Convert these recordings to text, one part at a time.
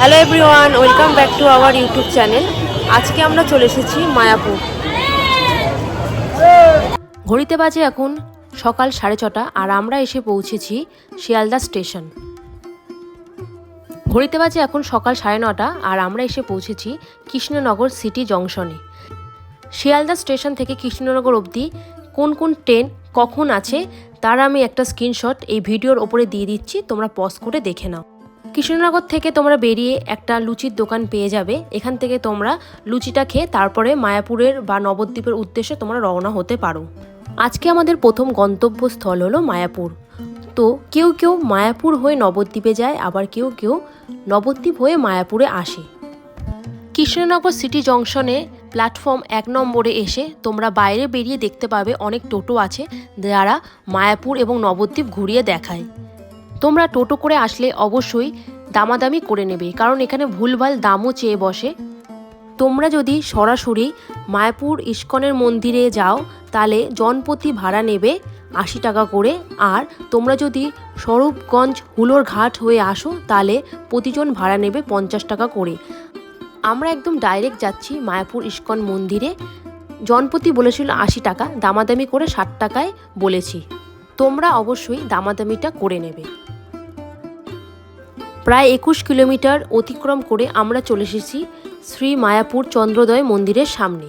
Hello everyone welcome back to our YouTube channel আজকে আমরা চলে এসেছি মায়াপুর। ঘড়িতে বাজে এখন সকাল সাড়ে ছটা আর আমরা এসে পৌঁছেছি শিয়ালদা স্টেশন। ঘড়িতে বাজে এখন সকাল সাড়ে নটা আর আমরা এসে পৌঁছেছি কৃষ্ণনগর সিটি জংশনে। শিয়ালদা স্টেশন থেকে কৃষ্ণনগর অবধি কোন কোন ট্রেন কখন আছে তার আমি একটা স্ক্রিনশট এই ভিডিওর ওপরে দিয়ে দিচ্ছি, তোমরা পজ করে দেখে নাও। কৃষ্ণনগর থেকে তোমরা বেরিয়ে একটা লুচির দোকান পেয়ে যাবে। এখান থেকে তোমরা লুচিটা খেয়ে তারপরে মায়াপুরের বা নবদ্বীপের উদ্দেশ্যে তোমরা রওনা হতে পারো। আজকে আমাদের প্রথম গন্তব্যস্থল হলো মায়াপুর। তো কেউ কেউ মায়াপুর হয়ে নবদ্বীপে যায়, আবার কেউ কেউ নবদ্বীপ হয়ে মায়াপুরে আসে। কৃষ্ণনগর সিটি জংশনে প্ল্যাটফর্ম এক নম্বরে এসে তোমরা বাইরে বেরিয়ে দেখতে পাবে অনেক টোটো আছে যারা মায়াপুর এবং নবদ্বীপ ঘুরিয়ে দেখায়। তোমরা টোটো করে আসলে অবশ্যই দামাদামি করে নেবে, কারণ এখানে ভুলভাল দামও চেয়ে বসে। তোমরা যদি সরাসরি মায়াপুর ইস্কনের মন্দিরে যাও, তাহলে জনপতি ভাড়া নেবে আশি টাকা করে, আর তোমরা যদি স্বরূপগঞ্জ হুলোর ঘাট হয়ে আসো, তাহলে প্রতিজন ভাড়া নেবে পঞ্চাশ টাকা করে। আমরা একদম ডাইরেক্ট যাচ্ছি মায়াপুর ইস্কন মন্দিরে। জনপ্রতি বলেছিল আশি টাকা, দামাদামি করে ষাট টাকায় বলেছি। তোমরা অবশ্যই দামাদামিটা করে নেবে। প্রায় একুশ কিলোমিটার অতিক্রম করে আমরা চলে এসেছি শ্রী মায়াপুর চন্দ্রোদয় মন্দিরের সামনে।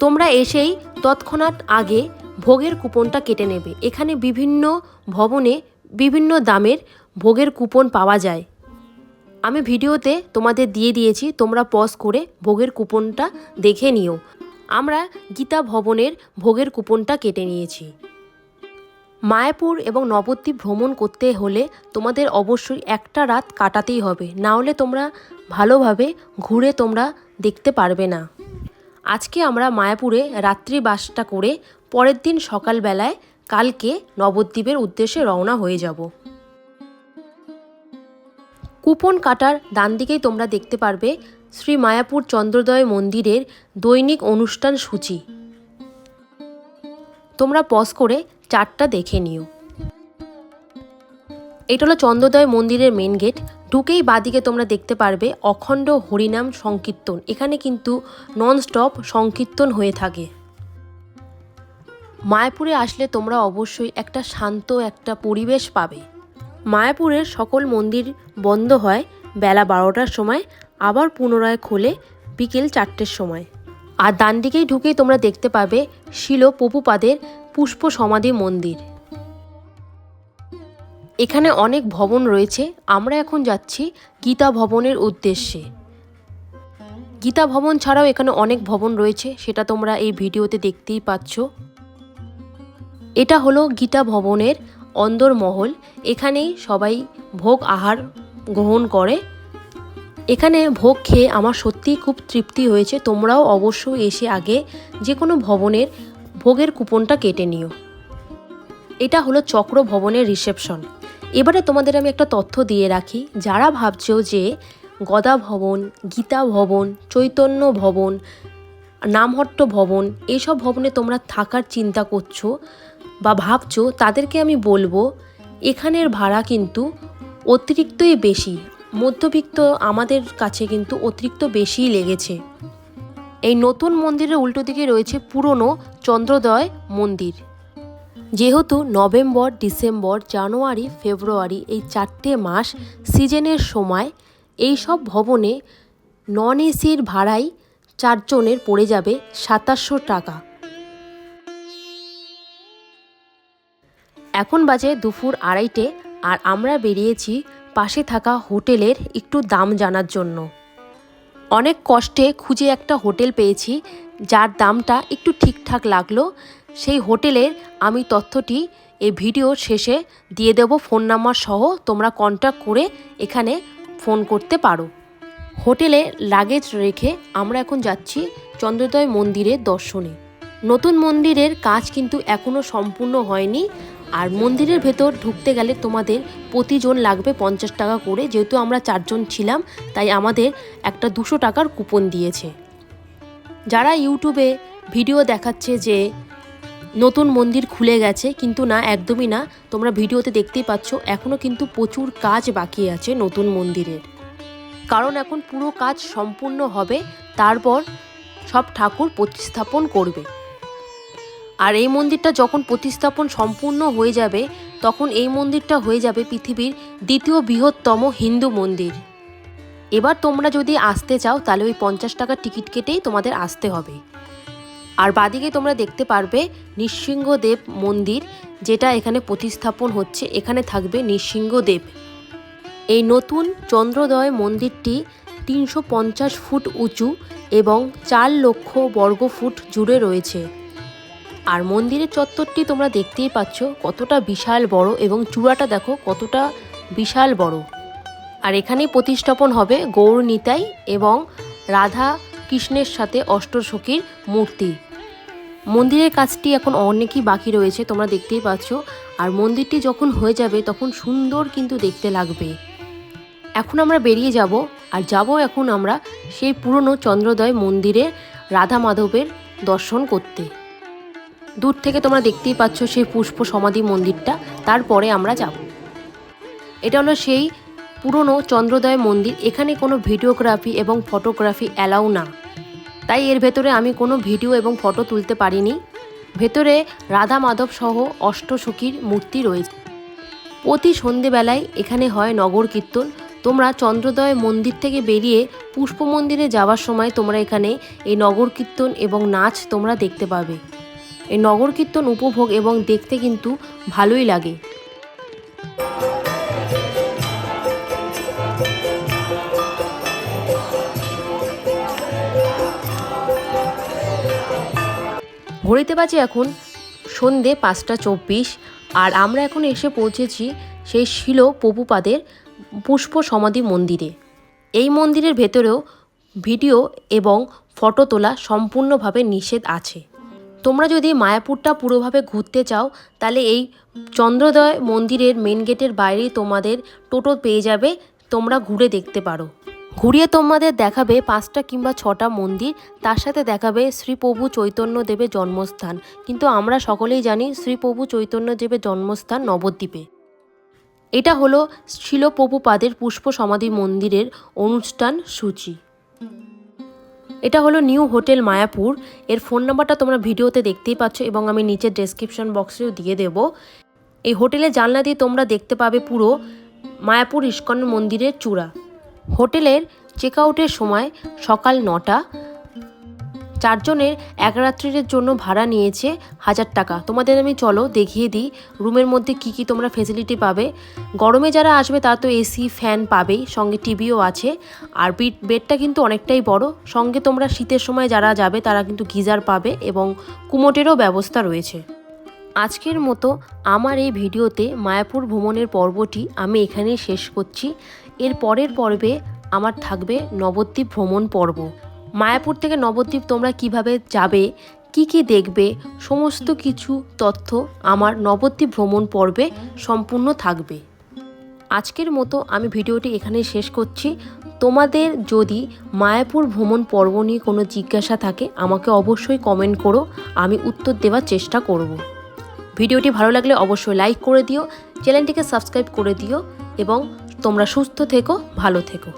তোমরা এসেই তৎক্ষণাৎ আগে ভোগের কুপনটা কেটে নেবে। এখানে বিভিন্ন ভবনে বিভিন্ন দামের ভোগের কুপন পাওয়া যায়। আমি ভিডিওতে তোমাদের দিয়ে দিয়েছি, তোমরা পজ করে ভোগের কুপনটা দেখে নিও। আমরা গীতা ভবনের ভোগের কুপনটা কেটে নিয়েছি। মায়াপুর এবং নবদ্বীপ ভ্রমণ করতে হলে তোমাদের অবশ্যই একটা রাত কাটাতেই হবে। না হলে তোমরা ভালোভাবে ঘুরে তোমরা দেখতে পারবে না। আজকে আমরা মায়াপুরে রাত্রি বাসটা করে পরের দিন সকালবেলায় কালকে নবদ্বীপের উদ্দেশ্যে রওনা হয়ে যাব। কুপন কাটার ডান দিকেই তোমরা দেখতে পারবে শ্রী মায়াপুর চন্দ্রোদয় মন্দিরের দৈনিক অনুষ্ঠান সূচি। তোমরা পজ করে চারটা দেখে নিও। এটা হলো চন্দ্রোদয় মন্দিরের মেন গেট ঢুকেই বাদিকে তোমরা দেখতে পারবে অখণ্ড হরিনাম সংকীর্তন। এখানে কিন্তু ননস্টপ সংকীর্তন হয়ে থাকে। মায়াপুরে আসলে তোমরা অবশ্যই একটা শান্ত একটা পরিবেশ পাবে। মায়াপুরের সকল মন্দির বন্ধ হয় বেলা বারোটার সময়, আবার পুনরায় খোলে বিকেল চারটের সময়। আর ডান দিকেই ঢুকেই তোমরা দেখতে পাবে শিল পপুপাদের পুষ্প সমাধি মন্দির। এখানে অনেক ভবন রয়েছে। আমরা এখন যাচ্ছি গীতা ভবনের উদ্দেশ্যে। গীতা ভবন ছাড়াও এখানে অনেক ভবন রয়েছে, সেটা তোমরা এই ভিডিওতে দেখতেই পাচ্ছ। এটা হলো গীতা ভবনের অন্দরমহল। এখানেই সবাই ভোগ আহার গ্রহণ করে। এখানে ভোগ খেয়ে আমার সত্যিই খুব তৃপ্তি হয়েছে। তোমরাও অবশ্যই এসে আগে যে কোনো ভবনের ভোগের কুপনটা কেটে নিও। এটা হলো চক্র ভবনের রিসেপশন। এবারে তোমাদের আমি একটা তথ্য দিয়ে রাখি। যারা ভাবছ যে গদা ভবন, গীতা ভবন, চৈতন্য ভবন, নামহট্ট ভবন এইসব ভবনে তোমরা থাকার চিন্তা করছ বা ভাবছ, তাদেরকে আমি বলব, এখানের ভাড়া কিন্তু অতিরিক্তই বেশি। মধ্যবিত্ত আমাদের কাছে কিন্তু অতিরিক্ত বেশিই লেগেছে। এই নতুন মন্দিরের উল্টো দিকে রয়েছে পুরনো চন্দ্রোদয় মন্দির। যেহেতু নভেম্বর, ডিসেম্বর, জানুয়ারি, ফেব্রুয়ারি এই চারটে মাস সিজনের সময়, এই সব ভবনে নন এসির ভাড়াই চারজনের পড়ে যাবে সাতাশশো টাকা। এখন বাজে দুপুর আড়াইটে। আর আমরা বেরিয়েছি পাশে থাকা হোটেলের একটু দাম জানার জন্য। অনেক কষ্টে খুঁজে একটা হোটেল পেয়েছি, যার দামটা একটু ঠিকঠাক লাগল। সেই হোটেলের আমি তথ্যটি এই ভিডিওর শেষে দিয়ে দেব, ফোন নাম্বার সহ তোমরা কন্ট্যাক্ট করে এখানে ফোন করতে পারো। হোটেলে লাগেজ রেখে আমরা এখন যাচ্ছি চন্দ্রোদয় মন্দিরের দর্শনে। নতুন মন্দিরের কাজ কিন্তু এখনও সম্পূর্ণ হয়নি। আর মন্দিরের ভেতর ঢুকতে গেলে তোমাদের প্রতিজন লাগবে পঞ্চাশ টাকা করে। যেহেতু আমরা চারজন ছিলাম, তাই আমাদের একটা দুশো টাকার কুপন দিয়েছে। যারা ইউটিউবে ভিডিও দেখাচ্ছে যে নতুন মন্দির খুলে গেছে, কিন্তু না, একদমই না, তোমরা ভিডিওতে দেখতেই পাচ্ছ এখনও কিন্তু প্রচুর কাজ বাকি আছে নতুন মন্দিরের। কারণ এখন পুরো কাজ সম্পূর্ণ হবে, তারপর সব ঠাকুর প্রতিস্থাপন করবে। আর এই মন্দিরটা যখন প্রতিস্থাপন সম্পূর্ণ হয়ে যাবে, তখন এই মন্দিরটা হয়ে যাবে পৃথিবীর দ্বিতীয় বৃহত্তম হিন্দু মন্দির। এবার তোমরা যদি আসতে চাও, তাহলে ওই পঞ্চাশ টাকার টিকিট কেটেই তোমাদের আসতে হবে। আর বাদিকে তোমরা দেখতে পারবে নৃসিংহদেব মন্দির, যেটা এখানে প্রতিস্থাপন হচ্ছে। এখানে থাকবে নৃসিংহদেব। এই নতুন চন্দ্রোদয় মন্দিরটি তিনশো পঞ্চাশ ফুট উঁচু এবং চার লক্ষ বর্গ ফুট জুড়ে রয়েছে। আর মন্দিরের চত্বরটি তোমরা দেখতেই পাচ্ছ, কতটা বিশাল বড় এবং চূড়াটা দেখো কতটা বিশাল বড়। আর এখানেই প্রতিষ্ঠাপন হবে গৌর নিতাই এবং রাধা কৃষ্ণের সাথে অষ্টসখীর মূর্তি। মন্দিরের কাজটি এখন অনেকই বাকি রয়েছে, তোমরা দেখতেই পাচ্ছ। আর মন্দিরটি যখন হয়ে যাবে তখন সুন্দর কিন্তু দেখতে লাগবে। এখন আমরা বেরিয়ে যাব, আর যাব এখন আমরা সেই পুরনো চন্দ্রোদয় মন্দিরে রাধা মাধবের দর্শন করতে। দূর থেকে তোমরা দেখতেই পাচ্ছ সেই পুষ্প সমাধি মন্দিরটা। তারপরে আমরা যাব। এটা হলো সেই পুরনো চন্দ্রোদয় মন্দির। এখানে কোনো ভিডিওগ্রাফি এবং ফটোগ্রাফি অ্যালাউ না। তাই এর ভেতরে আমি কোনো ভিডিও এবং ফটো তুলতে পারিনি। ভেতরে রাধা মাধব সহ অষ্টসখীর মূর্তি রয়েছে। প্রতি সন্ধেবেলায় এখানে হয় নগর কীর্তন। তোমরা চন্দ্রোদয় মন্দির থেকে বেরিয়ে পুষ্প মন্দিরে যাওয়ার সময় তোমরা এখানে এই নগর কীর্তন এবং নাচ তোমরা দেখতে পাবে। এই নগর কীর্তন উপভোগ এবং দেখতে কিন্তু ভালোই লাগে। ঘড়িতে বাজে এখন সন্ধে পাঁচটা চব্বিশ, আর আমরা এখন এসে পৌঁছেছি সেই শিল প্রভুপাদের পুষ্প সমাধি মন্দিরে। এই মন্দিরের ভেতরেও ভিডিও এবং ফটো তোলা সম্পূর্ণভাবে নিষেধ আছে। তোমরা যদি মায়াপুরটা পুরোভাবে ঘুরতে চাও, তাহলে এই চন্দ্রোদয় মন্দিরের মেন গেটের বাইরেই তোমাদের টোটো পেয়ে যাবে। তোমরা ঘুরে দেখতে পারো। ঘুরিয়ে তোমাদের দেখাবে পাঁচটা কিংবা ছটা মন্দির। তার সাথে দেখাবে শ্রীপ্রভু চৈতন্য দেবের জন্মস্থান। কিন্তু আমরা সকলেই জানি শ্রীপ্রভু চৈতন্য দেবের জন্মস্থান নবদ্বীপে। এটা হলো শিলপ্রভুপাদের পুষ্প সমাধি মন্দিরের অনুষ্ঠান সূচি। এটা হলো নিউ হোটেল মায়াপুর। এর ফোন নাম্বারটা তোমরা ভিডিওতে দেখতেই পাচ্ছ এবং আমি নিচের ডেসক্রিপশন বক্সেও দিয়ে দেব। এই হোটেলে জানলা দিয়ে তোমরা দেখতে পাবে পুরো মায়াপুর ইস্কন মন্দিরের চূড়া। হোটেলের চেক আউটের সময় সকাল নটা চারজনের এক রাত্রির জন্য ভাড়া নিয়েছে হাজার টাকা। তোমাদের আমি চলো দেখিয়ে দিই রুমের মধ্যে কি কি তোমরা ফেসিলিটি পাবে। গরমে যারা আসবে তারা তো এসি ফ্যান পাবেই, সঙ্গে টিভিও আছে। আর বিট বেডটা কিন্তু অনেকটাই বড়। সঙ্গে তোমরা শীতের সময় যারা যাবে তারা কিন্তু গিজার পাবে এবং কুমোটেরও ব্যবস্থা রয়েছে। আজকের মতো আমার এই ভিডিওতে মায়াপুর ভ্রমণের পর্বটি আমি এখানেই শেষ করছি। এর পরের পর্বে আমার থাকবে নবদ্বীপ ভ্রমণ পর্ব। মায়াপুর থেকে নবদ্বীপ তোমরা কীভাবে যাবে, কি কি দেখবে, সমস্ত কিছু তথ্য আমার নবদ্বীপ ভ্রমণ পর্বে সম্পূর্ণ থাকবে। আজকের মতো আমি ভিডিওটি এখানে শেষ করছি। তোমাদের যদি মায়াপুর ভ্রমণ পর্ব নিয়ে কোনো জিজ্ঞাসা থাকে, আমাকে অবশ্যই কমেন্ট করো, আমি উত্তর দেওয়ার চেষ্টা করব। ভিডিওটি ভালো লাগলে অবশ্যই লাইক করে দিও, চ্যানেলটিকে সাবস্ক্রাইব করে দিও, এবং তোমরা সুস্থ থেকো, ভালো থেকো।